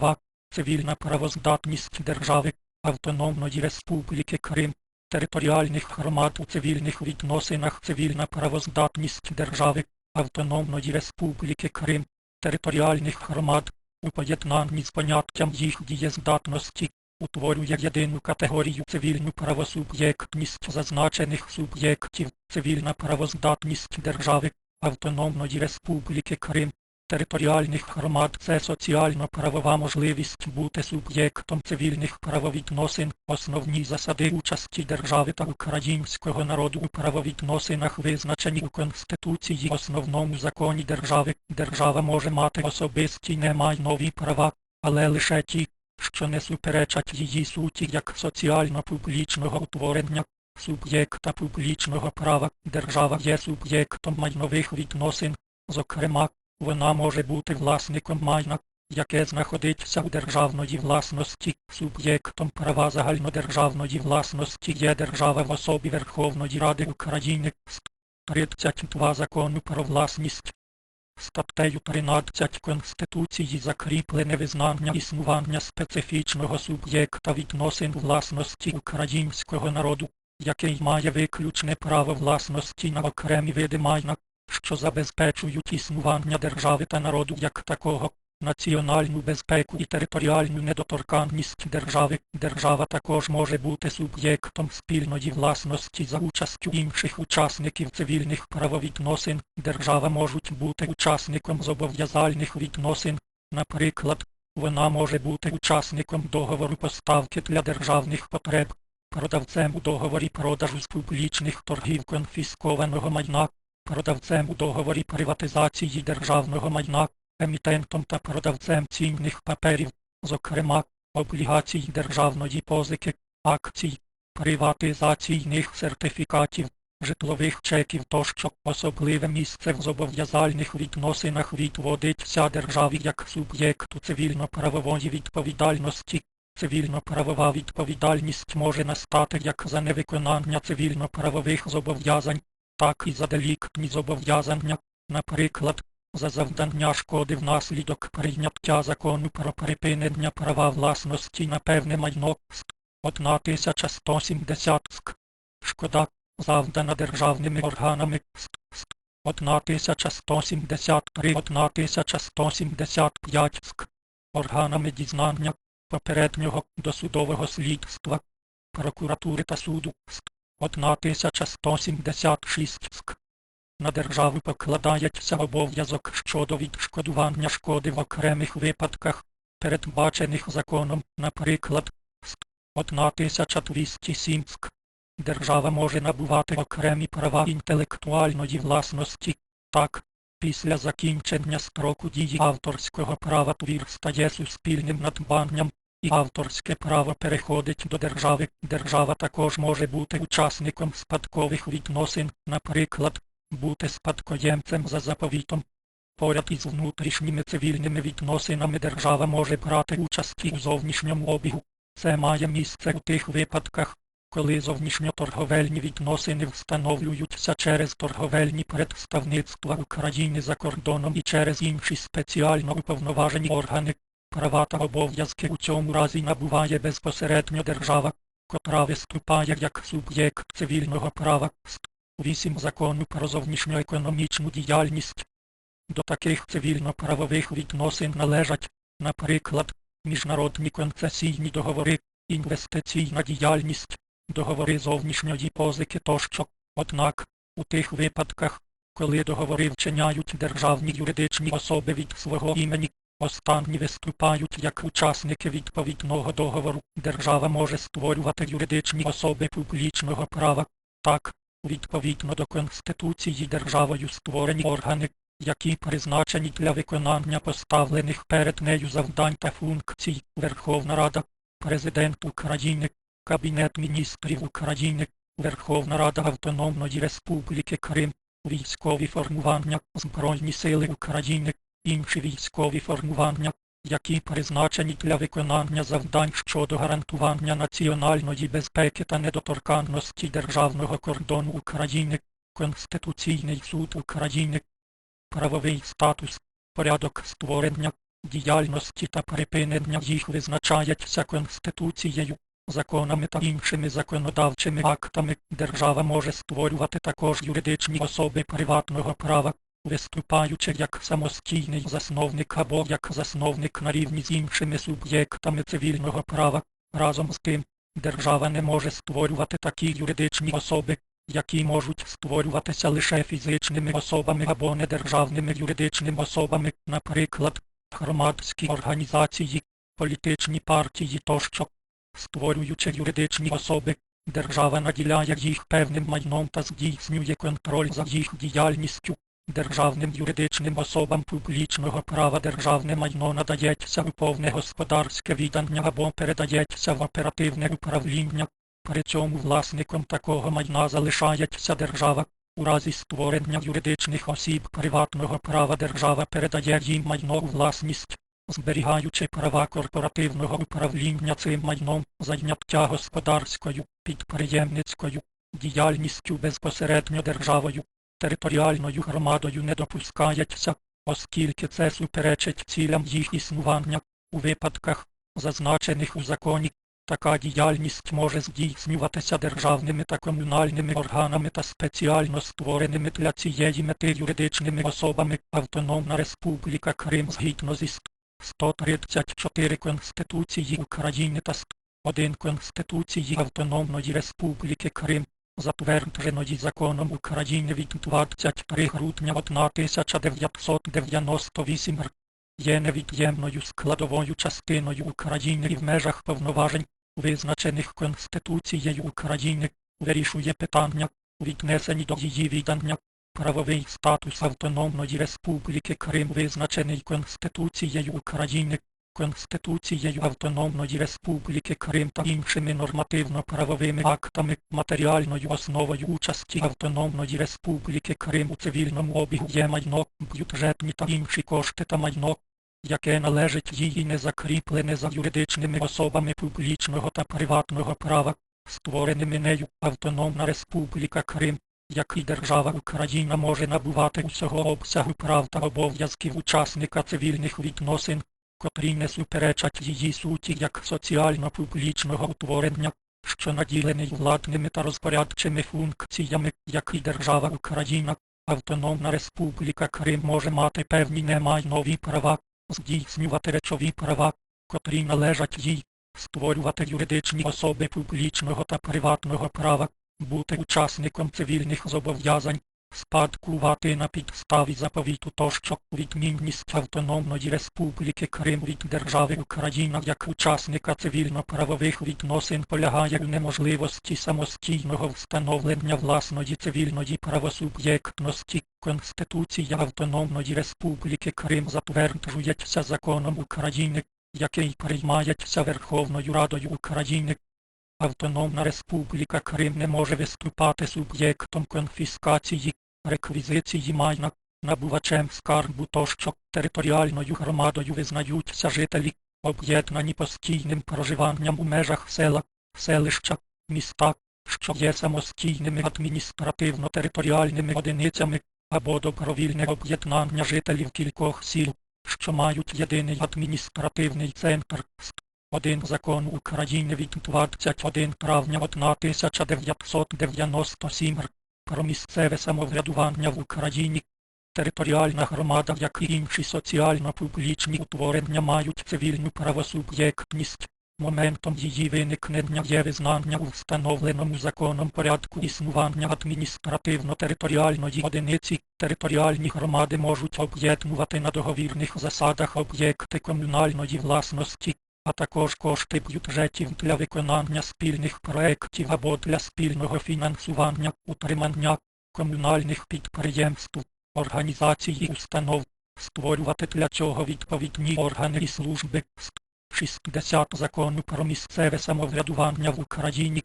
2. Цивільна правоздатність держави Автономної Республіки Крим, територіальних громад у цивільних відносинах цивільна правоздатність держави Автономної Республіки Крим, територіальних громад у поєднанні з поняттям їх дієздатності утворює єдину категорію цивільну правосуб'єктність зазначених суб'єктів, цивільна правоздатність держави Автономної Республіки Крим, територіальних громад це соціально-правова можливість бути суб'єктом цивільних правовідносин, основні засади участі держави та українського народу у правовідносинах визначені у Конституції основному законі держави. Держава може мати особисті немайнові права, але лише ті, що не суперечать її суті як соціально-публічного утворення, суб'єкта публічного права. Держава є суб'єктом майнових відносин, зокрема, вона може бути власником майна, яке знаходиться у державної власності, суб'єктом права загальнодержавної власності є держава в особі Верховної Ради України, Ст. 32 закону про власність. Статтею 13 Конституції закріплене визнання існування специфічного суб'єкта відносин власності українського народу, який має виключне право власності на окремі види майна, що забезпечують існування держави та народу як такого, національну безпеку і територіальну недоторканність держави. Держава також може бути суб'єктом спільної власності за участю інших учасників цивільних правовідносин. Держава можуть бути учасником зобов'язальних відносин. Наприклад, вона може бути учасником договору поставки для державних потреб, продавцем у договорі продажу з публічних торгів конфіскованого майна, продавцем у договорі приватизації державного майна, емітентом та продавцем цінних паперів, зокрема, облігацій державної позики, акцій, приватизаційних сертифікатів, житлових чеків тощо особливе місце в зобов'язальних відносинах відводиться державі як суб'єкту цивільно-правової відповідальності. Цивільно-правова відповідальність може настати як за невиконання цивільно-правових зобов'язань, так і за деліктні зобов'язання, наприклад, за завдання шкоди внаслідок прийняття закону про припинення права власності на певне майно ст. 1170 ск. Шкода, завдана державними органами ст. 1173 1175 ск. Органами дізнання попереднього досудового слідства, прокуратури та суду ст. 1176 ск. На державу покладається обов'язок щодо відшкодування шкоди в окремих випадках, передбачених законом, наприклад, ст. 1207 ск. Держава може набувати окремі права інтелектуальної власності. Так, після закінчення строку дії авторського права твір стає суспільним надбанням, і авторське право переходить до держави. Держава також може бути учасником спадкових відносин, наприклад, бути спадкоємцем за заповітом. Поряд із внутрішніми цивільними відносинами держава може брати участь і у зовнішньому обігу. Це має місце у тих випадках, коли зовнішньоторговельні відносини встановлюються через торговельні представництва України за кордоном і через інші спеціально уповноважені органи. Права та обов'язки у цьому разі набуває безпосередньо держава, котра виступає як суб'єкт цивільного права. Ст. 8 закону про зовнішньоекономічну діяльність. До таких цивільно-правових відносин належать, наприклад, міжнародні концесійні договори, інвестиційна діяльність, договори зовнішньої позики тощо. Однак, у тих випадках, коли договори вчиняють державні юридичні особи від свого імені, останні виступають як учасники відповідного договору, держава може створювати юридичні особи публічного права. Так, відповідно до Конституції державою створені органи, які призначені для виконання поставлених перед нею завдань та функцій Верховна Рада, Президент України, Кабінет міністрів України, Верховна Рада Автономної Республіки Крим, військові формування, Збройні сили України, інші військові формування, які призначені для виконання завдань щодо гарантування національної безпеки та недоторканності державного кордону України, Конституційний суд України, правовий статус, порядок створення, діяльності та припинення їх визначається Конституцією, законами та іншими законодавчими актами. Держава може створювати також юридичні особи приватного права, виступаючи як самостійний засновник або як засновник на рівні з іншими суб'єктами цивільного права. Разом з тим, держава не може створювати такі юридичні особи, які можуть створюватися лише фізичними особами або недержавними юридичними особами, наприклад, громадські організації, політичні партії тощо. Створюючи юридичні особи, держава наділяє їх певним майном та здійснює контроль за їх діяльністю. Державним юридичним особам публічного права державне майно надається у повне господарське віддання або передається в оперативне управління. При цьому власником такого майна залишається держава. У разі створення юридичних осіб приватного права держава передає їм майно у власність, зберігаючи права корпоративного управління цим майном, зайняття господарською, підприємницькою діяльністю безпосередньо державою, територіальною громадою не допускається, оскільки це суперечить цілям їх існування у випадках, зазначених у законі. Така діяльність може здійснюватися державними та комунальними органами та спеціально створеними для цієї мети юридичними особами Автономна Республіка Крим згідно зі 134 Конституції України та 1 Конституції Автономної Республіки Крим, затвердженої законом України від 23 грудня 1998 р. Є невід'ємною складовою частиною України і в межах повноважень визначених Конституцією України, вирішує питання, віднесені до її віддання. Правовий статус Автономної Республіки Крим визначений Конституцією України, Конституцією Автономної Республіки Крим та іншими нормативно-правовими актами, матеріальною основою участі Автономної Республіки Крим у цивільному обігу є майно, бюджетні та інші кошти та майно, яке належить їй не закріплене за юридичними особами публічного та приватного права, створеними нею. Автономна Республіка Крим, як і держава Україна може набувати усього обсягу прав та обов'язків учасника цивільних відносин, котрі не суперечать її суті як соціально-публічного утворення, що наділений владними та розпорядчими функціями, як і держава Україна. Автономна Республіка Крим може мати певні немайнові права, здійснювати речові права, котрі належать їй, створювати юридичні особи публічного та приватного права, бути учасником цивільних зобов'язань, спадкувати на підставі заповіту тощо відмінність Автономної Республіки Крим від держави Україна як учасника цивільно-правових відносин полягає у неможливості самостійного встановлення власної цивільної правосуб'єктності. Конституція Автономної Республіки Крим затверджується законом України, який приймається Верховною Радою України. Автономна Республіка Крим не може виступати суб'єктом конфіскації, реквізиції майна, набувачем скарбу тощо територіальною громадою визнаються жителі, об'єднані постійним проживанням у межах села, селища, міста, що є самостійними адміністративно-територіальними одиницями, або добровільне об'єднання жителів кількох сіл, що мають єдиний адміністративний центр. Один закон України від 21 травня 1997 про місцеве самоврядування в Україні. Територіальна громада, як і інші соціально-публічні утворення мають цивільну правосуб'єктність. Моментом її виникнення є визнання у встановленому законом порядку існування адміністративно-територіальної одиниці. Територіальні громади можуть об'єднувати на договірних засадах об'єкти комунальної власності, а також кошти бюджетів для виконання спільних проєктів або для спільного фінансування, утримання комунальних підприємств, організацій і установ, створювати для цього відповідні органи і служби. 60 закону про місцеве самоврядування в Україні.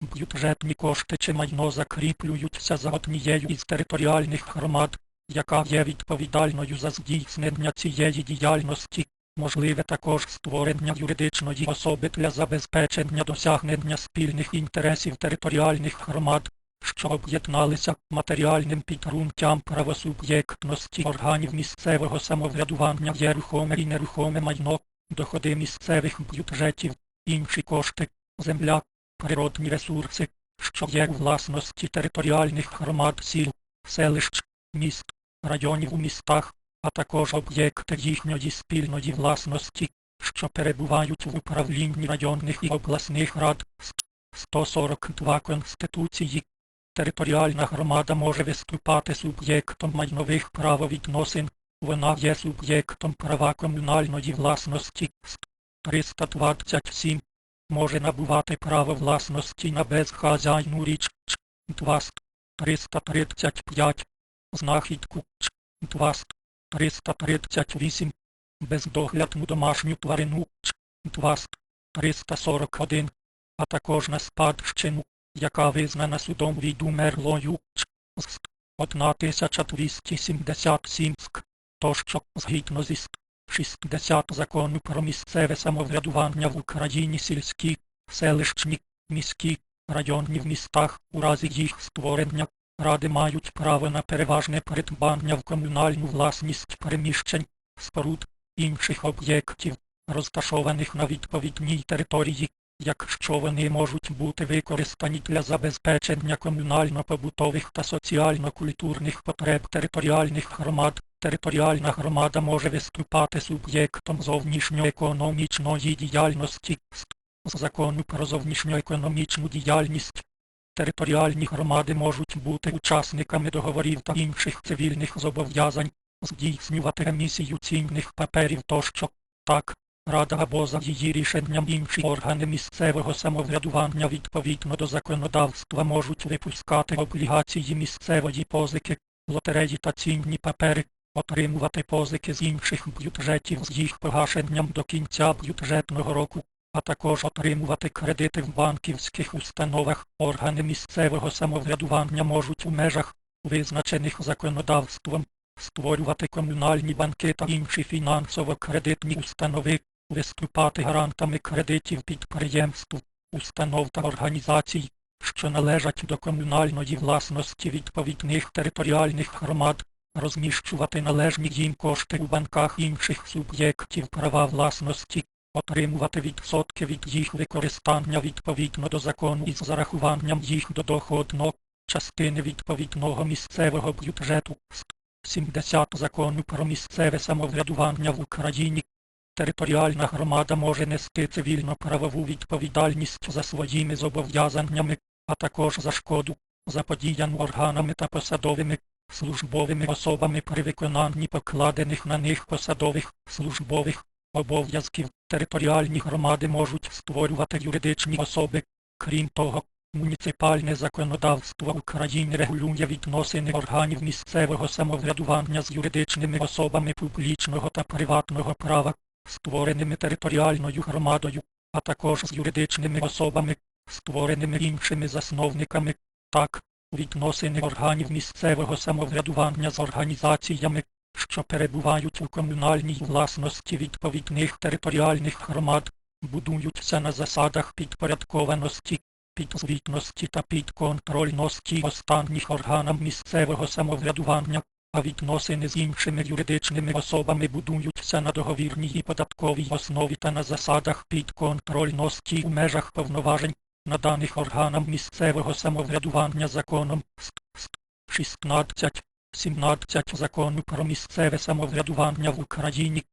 Бюджетні кошти чи майно закріплюються за однією із територіальних громад, яка є відповідальною за здійснення цієї діяльності. Можливе також створення юридичної особи для забезпечення досягнення спільних інтересів територіальних громад. що об'єдналися матеріальним підґрунтям правосуб'єктності органів місцевого самоврядування є рухоме і нерухоме майно, доходи місцевих бюджетів, інші кошти, земля, природні ресурси, що є власності територіальних громад сіл, селищ, міст, районів у містах, а також об'єкти їхньої спільної власності, що перебувають в управлінні районних і обласних рад. 142 Конституції. Територіальна громада може виступати суб'єктом майнових правовідносин. Вона є суб'єктом права комунальної власності. 327. Може набувати право власності на безхазяйну річ. 2. 335. Знахідку. 2. 338. Бездоглядну домашню тварину. 2. 341. А також на спадщину, яка визнана судом відумерлою. З 1277 ск. Тощо, згідно зі 60 закону про місцеве самоврядування в Україні сільські, селищні, міські, районні в містах у разі їх створення, ради мають право на переважне придбання в комунальну власність переміщень, споруд, інших об'єктів, розташованих на відповідній території, якщо вони можуть бути використані для забезпечення комунально-побутових та соціально-культурних потреб територіальних громад. Територіальна громада може виступати суб'єктом зовнішньоекономічної діяльності з закону про зовнішньоекономічну діяльність. Територіальні громади можуть бути учасниками договорів та інших цивільних зобов'язань, здійснювати емісію цінних паперів тощо. Так, Рада або за її рішенням інші органи місцевого самоврядування відповідно до законодавства можуть випускати облігації місцевої позики, лотереї та цінні папери, отримувати позики з інших бюджетів з їх погашенням до кінця бюджетного року, а також отримувати кредити в банківських установах. Органи місцевого самоврядування можуть у межах, визначених законодавством, створювати комунальні банки та інші фінансово-кредитні установи, виступати гарантами кредитів підприємств, установ та організацій, що належать до комунальної власності відповідних територіальних громад, розміщувати належні їм кошти у банках інших суб'єктів права власності, отримувати відсотки від їх використання відповідно до закону із зарахуванням їх до доходного частини відповідного місцевого бюджету. 70 закону про місцеве самоврядування в Україні. Територіальна громада може нести цивільно-правову відповідальність за своїми зобов'язаннями, а також за шкоду, заподіяну органами та посадовими, службовими особами при виконанні покладених на них посадових, службових обов'язків. Територіальні громади можуть створювати юридичні особи. Крім того, муніципальне законодавство України регулює відносини органів місцевого самоврядування з юридичними особами публічного та приватного права, створеними територіальною громадою, а також з юридичними особами, створеними іншими засновниками. Так, відносини органів місцевого самоврядування з організаціями, що перебувають у комунальній власності відповідних територіальних громад, будуються на засадах підпорядкованості, підзвітності та підконтрольності останніх органам місцевого самоврядування, а відносини з іншими юридичними особами будуються на договірній і податковій основі та на засадах підконтрольності у межах повноважень, наданих органам місцевого самоврядування законом ст, ст, 16, 17 закону про місцеве самоврядування в Україні,